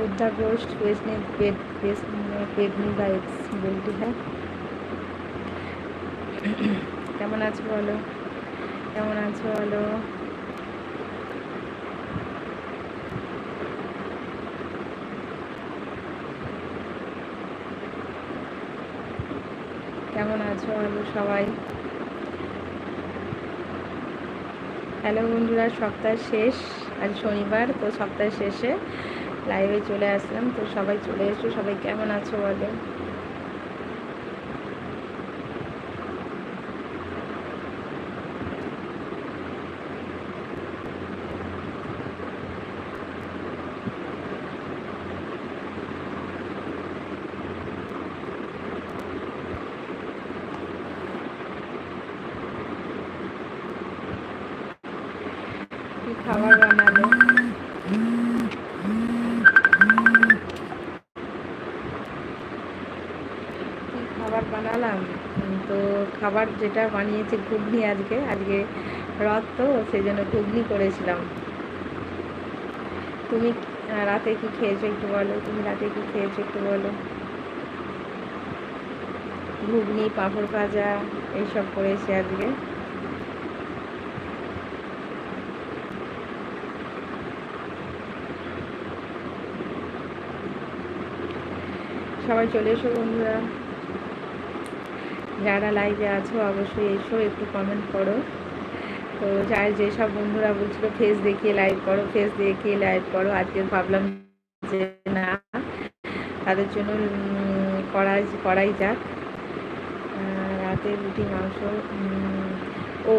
বুদ্ধা ঘোষ পেজনে paid page পেডনি বা এক্স বলটি হ্যাঁ। কেমন আছো বলো? কেমন আছো বলো? কেমন আছো হ্যালো সবাই? হ্যালো বন্ধুরা, সপ্তাহ শেষ। আজ শনিবার, তো সপ্তাহ শেষে লাইভে চলে আসলাম। তো সবাই চলে এসো। সবাই কেমন আছো বলো কি খাবার বানালো কি খাবার বানালাম তো খাবার যেটা বানিয়েছি ঘুগনি আজকে আজকে রথ তো, সেই জন্য ঘুগনি করেছিলাম। তুমি রাতে কি খেয়েছো একটু বলো? তুমি রাতে কি খেয়েছো একটু বলো? ঘুগনি, পাঁপড় ভাজা, এইসব করেছি আজকে। সবাই চলে এসো বন্ধুরা। যারা লাইভে আছো, অবশ্যই এসো, একটু কমেন্ট করো। তো যার যেসব বন্ধুরা বলছিল ফেস দেখিয়ে লাইভ করো ফেস দেখিয়ে লাইভ করো, আজকে ভাবলাম যে না, তাদের জন্য করাই করাই যাক। রাতে রুটি, মাংস ও,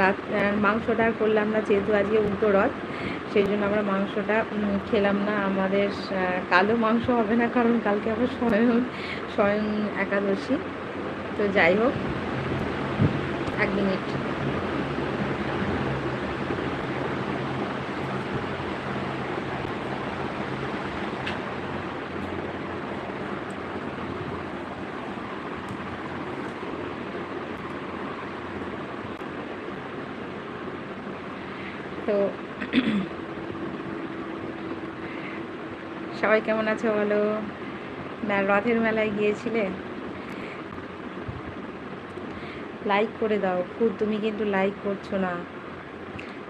রাত মাংসটা করলাম না, যেহেতু আজকে উল্টো রথ, সেই জন্য আমরা মাংসটা খেলাম না। আমাদের কালো মাংস হবে না, কারণ কালকে আবার স্বয়ং স্বয়ং একাদশী। তো যাই হোক এক মিনিট। তো সবাই কেমন আছো বলো? রথের মেলায় গিয়েছিলে? লাইক করে দাও। খুব তুমি কিন্তু লাইক করছ না।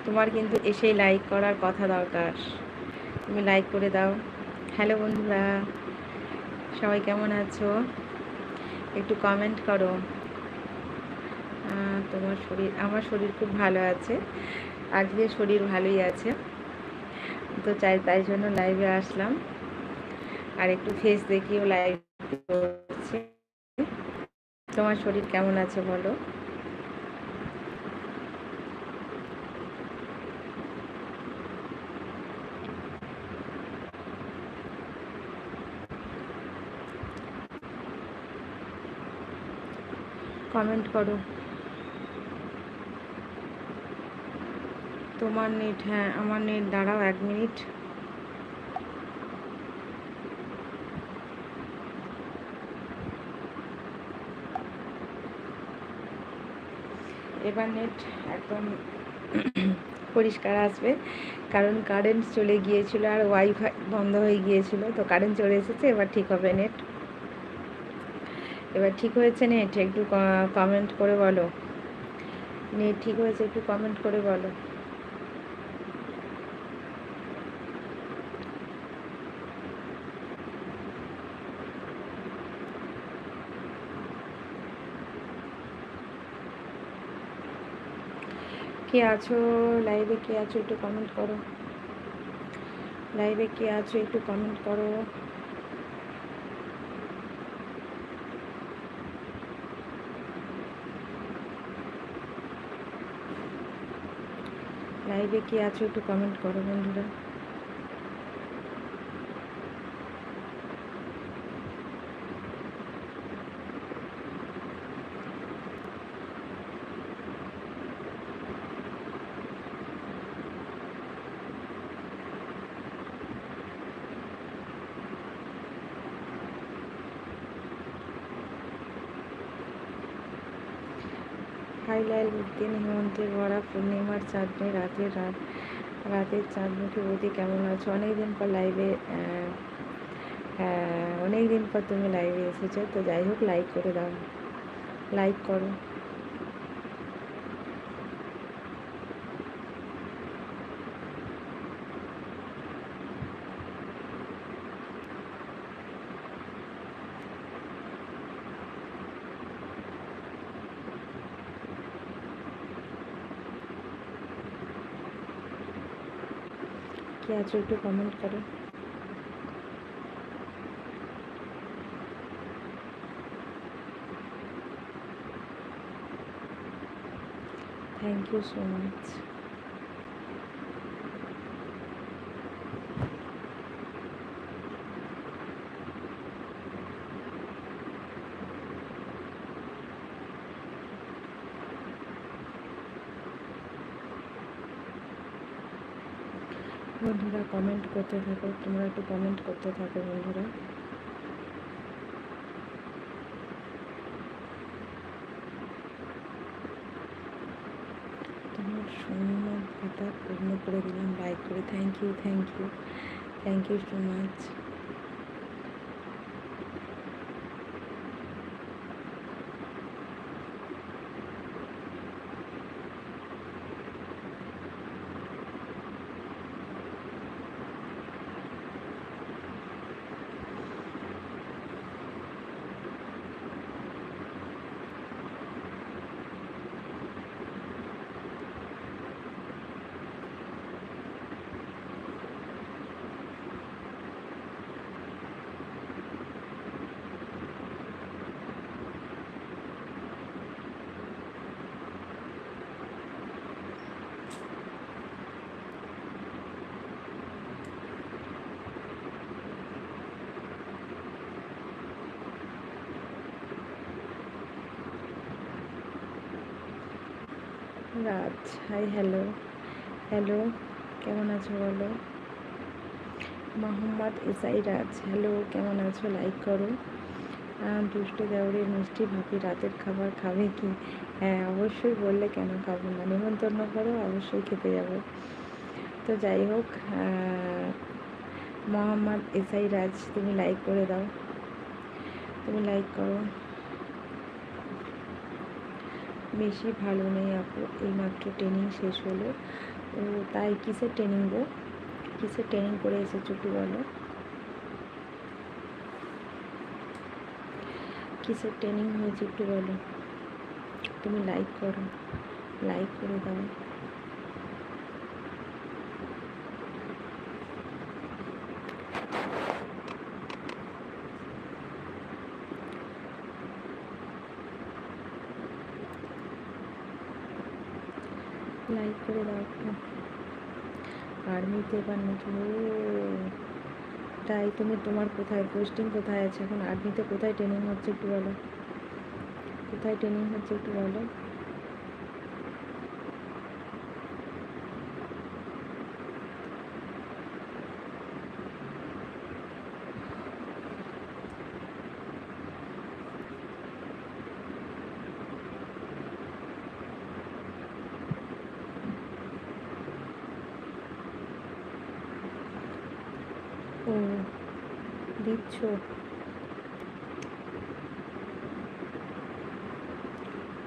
তোমার কিন্তু এসেই লাইক করার কথা দরকার। তুমি লাইক করে দাও। হ্যালো বন্ধুরা, সবাই কেমন আছো? একটু কমেন্ট করো। তোমার শরীর, আমার শরীর খুব ভালো আছে। আজকে শরীর ভালোই আছে। তো চাই তাই জন্য লাইভে আসলাম। আর একটু ফেস দেখিয়েও লাইভ তোমার শরীর কেমন আছে বলো? কমেন্ট করো। তোমার নেট হ্যাঁ আমার নেট দাঁড়াও এক মিনিট এবার নেট একদম পরিষ্কার আসবে। কারণ কারেন্ট চলে গিয়েছিল আর ওয়াইফাই বন্ধ হয়ে গিয়েছিল, তো কারেন্ট চলে এসেছে, এবার ঠিক হবে নেট। এবার ঠিক হয়েছে নেট, একটু কমেন্ট করে বলো। নেট ঠিক হয়েছে, একটু কমেন্ট করে বলো। কে আছো? লাইভে কে আছো একটু কমেন্ট করো। লাইভে কে আছো একটু কমেন্ট করো। লাইভে কে আছো একটু কমেন্ট করো বন্ধুরা। দিন হেমন্তের ভরা পূর্ণিমার চাঁদনি, রাতের রাত, রাতের চাঁদমুখী বৌদি কেমন আছো অনেকদিন পর লাইভে অনেক দিন পর তুমি লাইভে এসেছ, তো যাই হোক লাইক করে দাও। লাইক করো। কে আছো একটু কমেন্ট করো থ্যাংক ইউ সো মাচ বন্ধুরা কমেন্ট করতে থাকো, তোমরা একটু কমেন্ট করতে থাকো বন্ধুরা। তোমার শূন্য কথা পূর্ণ করে দিলাম। লাইক করে thank you thank you thank you so much Raj hi hello hello কেমন আছো বলো? মোহাম্মদ এসআই রাজ হ্যালো কেমন আছো? লাইক করো। দুষ্টু দেওরের মিষ্টি ভাবি রাতের খাবার খাবে কি? হ্যাঁ অবশ্যই বললে কেন খাব না? নিমন্ত্রণ করো, অবশ্যই খেতে যাব। তো যাই হোক মোহাম্মদ এসআই রাজ, তুমি লাইক করে দাও। তুমি লাইক করো। বেশি ভালো নেই আপু, এইমাত্র ট্রেনিং শেষ হলো। তো তাই কিসের ট্রেনিং গো? কিসের ট্রেনিং করে এসেছ একটু বলো। কিসের ট্রেনিং হয়েছে একটু বলো। তুমি লাইক করো। লাইক করে দাও লাইক করে দাও একটু আর্মিতে এবার নতুন তাই তুমি তোমার কোথায় পোস্টিং কোথায় আছে এখন? আর্মিতে কোথায় ট্রেনিং হচ্ছে একটু বলো? কোথায় ট্রেনিং হচ্ছে একটু বলো ও দিচ্ছ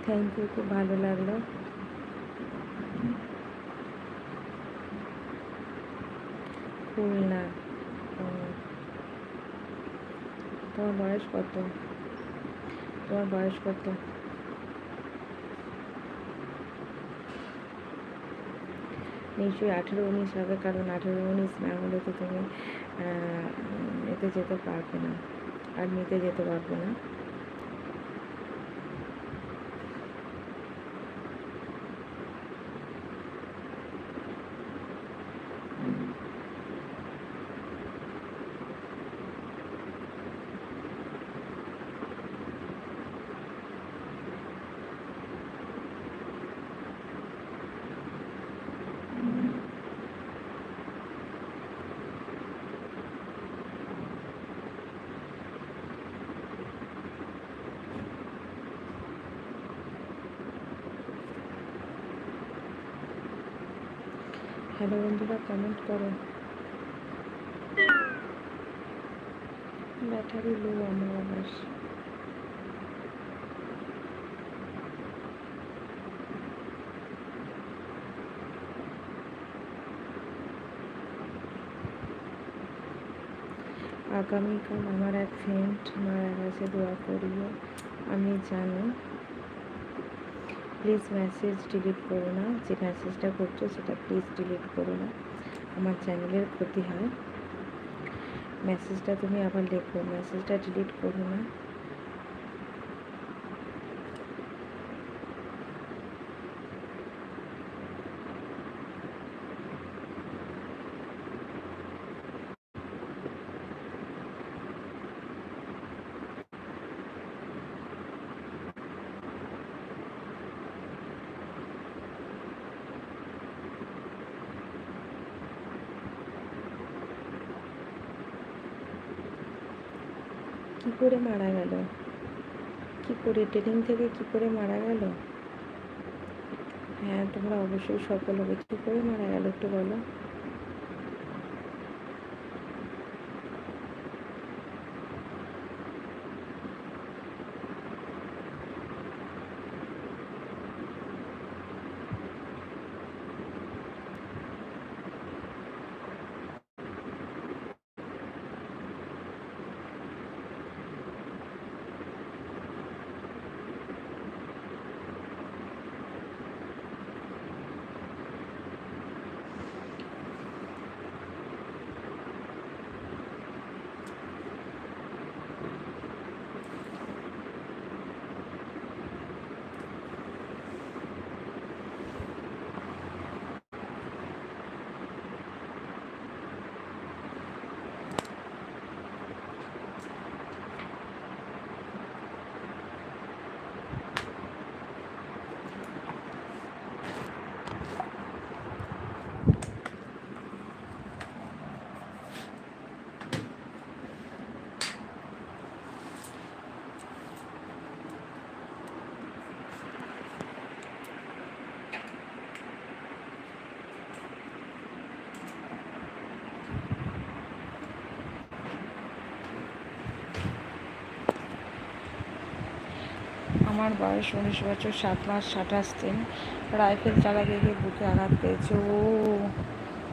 থ্যাংক ইউ খুব ভালো লাগল। খুলনা তোমার বয়স কত? তোমার বয়স কত? নিশ্চয়ই আঠেরো উনিশ হবে, কারণ আঠেরো উনিশ না হলে তো তুমি এতে যেতে পারবে না। আর নিতে যেতে পারবে না। হ্যালো বন্ধুরা কমেন্ট করো। ব্যাটারি লো আমার আবার আগামীকাল আমার এক ফ্রেন্ড মারা গেছে, দোয়া করিও। আমি জানি প্লিজ মেসেজ ডিলিট করো না। যে মেসেজটা করছ সেটা প্লিজ ডিলিট করো না। আমার চ্যানেলের ক্ষতি হয়। মেসেজটা তুমি আবার লেখো। মেসেজটা ডিলিট করো না। কি করে মারা গেল? কি করে ট্রেনিং থেকে কি করে মারা গেল? হ্যাঁ তোমরা অবশ্যই সফল হবে। কি করে মারা গেল একটু বলো? আমার বয়স উনিশ বছর, সাত মাস, সাতাশ দিন। রাইফেল চালা গিয়ে বুকে আঘাত পেয়েছে। ও,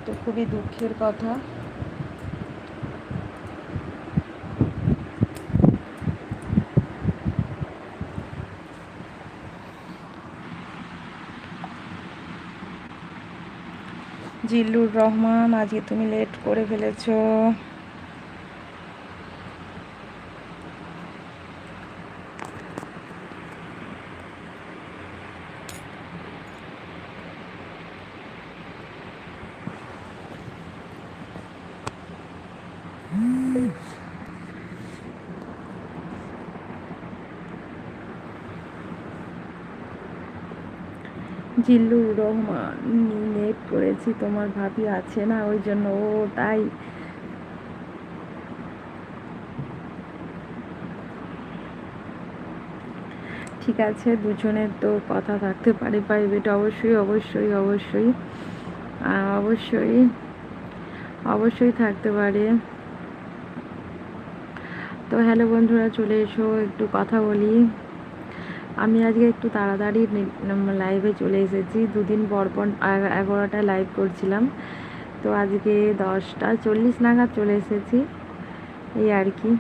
তো খুবই দুঃখের কথা। জিল্লুর রহমান, আজকে তুমি লেট করে ফেলেছো। জিল্লুর রহমান লেট করেছি তোমার ভাবি আছে না, ওই জন্য ও তাই। ঠিক আছে, দুজনের তো কথা থাকতে পারে প্রাইভেট অবশ্যই অবশ্যই অবশ্যই অবশ্যই অবশ্যই থাকতে পারে। তো হ্যালো বন্ধুরা, চলে এসো, একটু কথা বলি। আমি আজকে একটু তাড়াতাড়ি লাইভে চলে এসেছি। দুদিন পর পর এগারোটায় লাইভ করছিলাম। তো আজকে দশটা চল্লিশ নাগাদ চলে এসেছি। এই আর কি।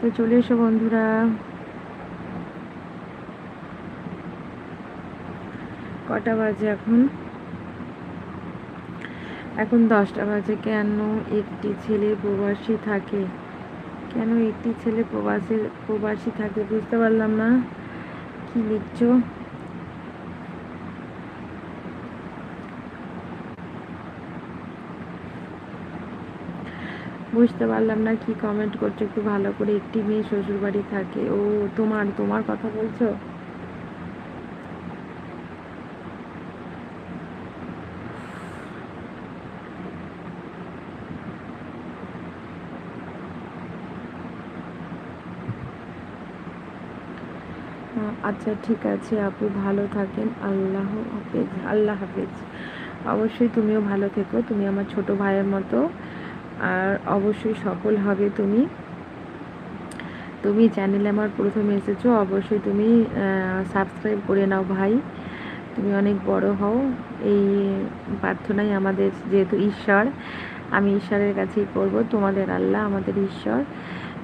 তো চলে এসো বন্ধুরা। কটা বাজে এখন? এখন দশটা বাজে। কেন একটি ছেলে প্রবাসী থাকে? কেন একটি ছেলে প্রবাসী প্রবাসী থাকে বুঝতে পারলাম না। কি লিখছো? বুঝতে পারলাম না কি কমেন্ট করছ। একটু ভালো করে একটি মেয়ে শ্বশুর বাড়ি থাকে। ও তোমার তোমার কথা বলছো? আচ্ছা ঠিক আছে আপু ভালো থাকেন। আল্লাহ হাফেজ আল্লাহ হাফেজ। অবশ্যই তুমিও ভালো থেকো, তুমি আমার ছোট ভাইয়ের মতো। আর অবশ্যই সফল হবে তুমি। তুমি চ্যানেলে আমার প্রথমে এসেছ, অবশ্যই তুমি সাবস্ক্রাইব করে নাও ভাই। তুমি অনেক বড় হও। এই প্রার্থনাই আমাদের যেহেতু ঈশ্বর, আমি ঈশ্বরের কাছেই করব তোমাদের আল্লাহ আমাদের ঈশ্বর।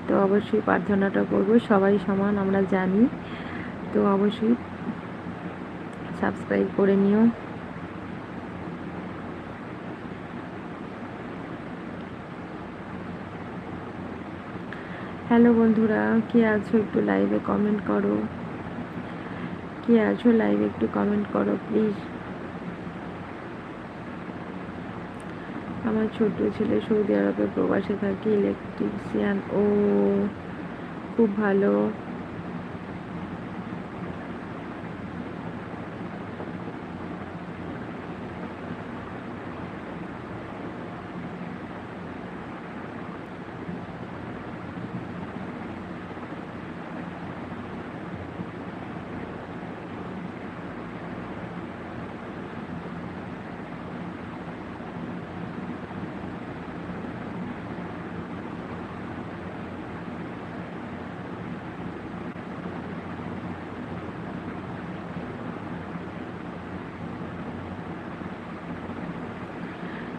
তো অবশ্যই প্রার্থনাটা করব, সবাই সমান, আমরা জানি। তো অবশ্যই সাবস্ক্রাইব করে নিও। হ্যালো বন্ধুরা, কে আছো একটু লাইভে কমেন্ট করো। কে আছো লাইভে একটু কমেন্ট করো প্লিজ আমার ছোট ছেলে সৌদি আরবে প্রবাসে থাকে ইলেকট্রিশিয়ান ও খুব ভালো।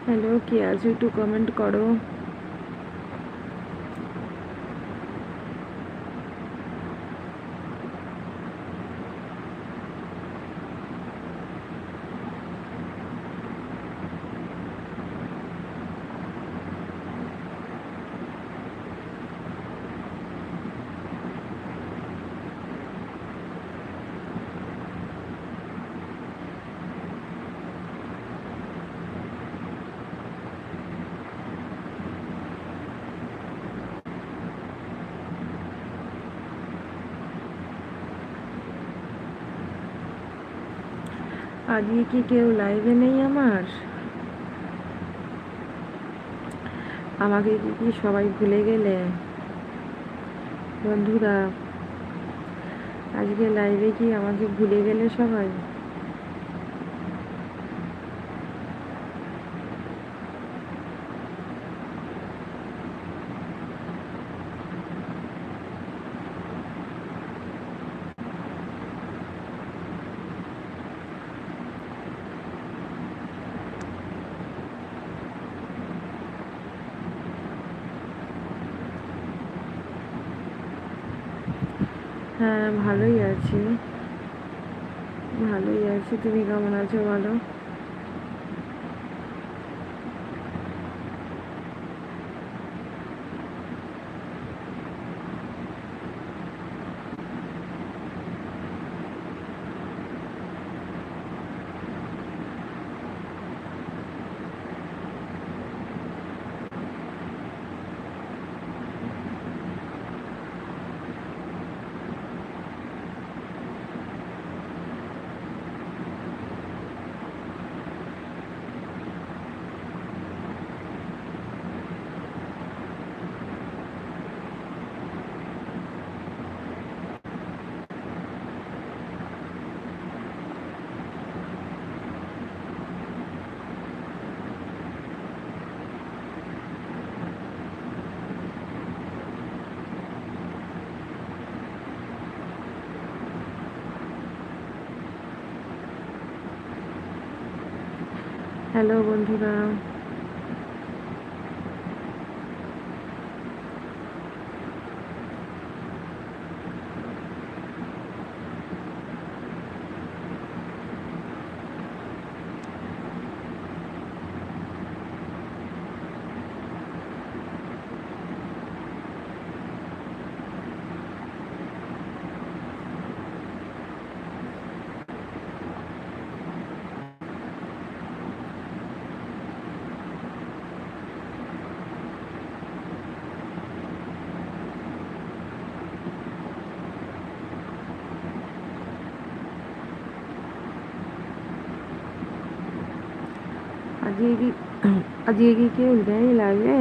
হ্যালো কে আছো একটু কমেন্ট করো। আজকে কি কেউ লাইভে নেই আমার? আমাকে কি কি সবাই ভুলে গেলে? বন্ধুরা, আজকে লাইভে কি আমাকে ভুলে গেলে সবাই হ্যাঁ ভালোই আছি। ভালোই আছি। তুমি কেমন আছো বলো? হ্যালো বন্ধুরা। আজকে কি আজকে কি কেউ নেই লাগে